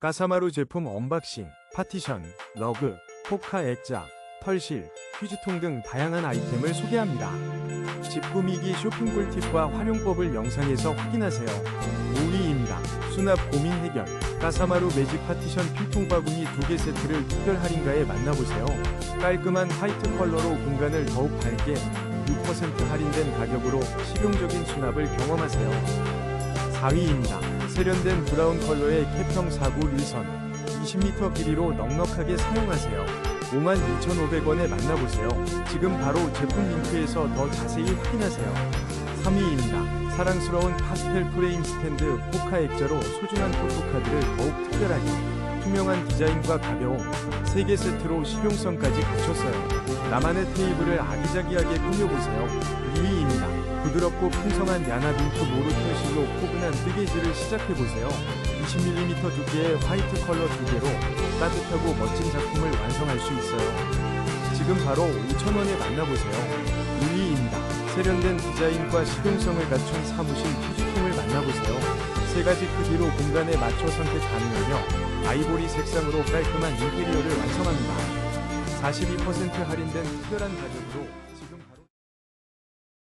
까사마루 제품 언박싱, 파티션, 러그, 포카 액자, 털실, 휴지통 등 다양한 아이템을 소개합니다. 집 꾸미기 쇼핑 꿀팁과 활용법을 영상에서 확인하세요. 5위입니다. 수납 고민 해결. 까사마루 매직 파티션 필통 바구니 2개 세트를 특별 할인가에 만나보세요. 깔끔한 화이트 컬러로 공간을 더욱 밝게 6% 할인된 가격으로 실용적인 수납을 경험하세요. 4위입니다. 세련된 브라운 컬러의 4구 릴선 20m 길이로 넉넉하게 사용하세요. 52,500원에 만나보세요. 지금 바로 제품 링크에서 더 자세히 확인하세요. 3위입니다. 사랑스러운 파스텔 프레임 스탠드 포카 액자로 소중한 포토카드를 더욱 특별하게 투명한 디자인과 가벼움 3개 세트로 실용성까지 갖췄어요. 나만의 테이블을 아기자기하게 꾸며보세요. 2위입니다. 부드럽고 풍성한 야나빈크 모루 털실로 포근한 뜨개질을 시작해보세요. 20mm 두께의 화이트 컬러 두 개로 따뜻하고 멋진 작품을 완성할 수 있어요. 지금 바로 5,000원에 만나보세요. 1위입니다. 세련된 디자인과 실용성을 갖춘 사무실 휴지통을 만나보세요. 세 가지 크기로 공간에 맞춰 선택 가능하며 아이보리 색상으로 깔끔한 인테리어를 완성합니다. 42% 할인된 특별한 가격으로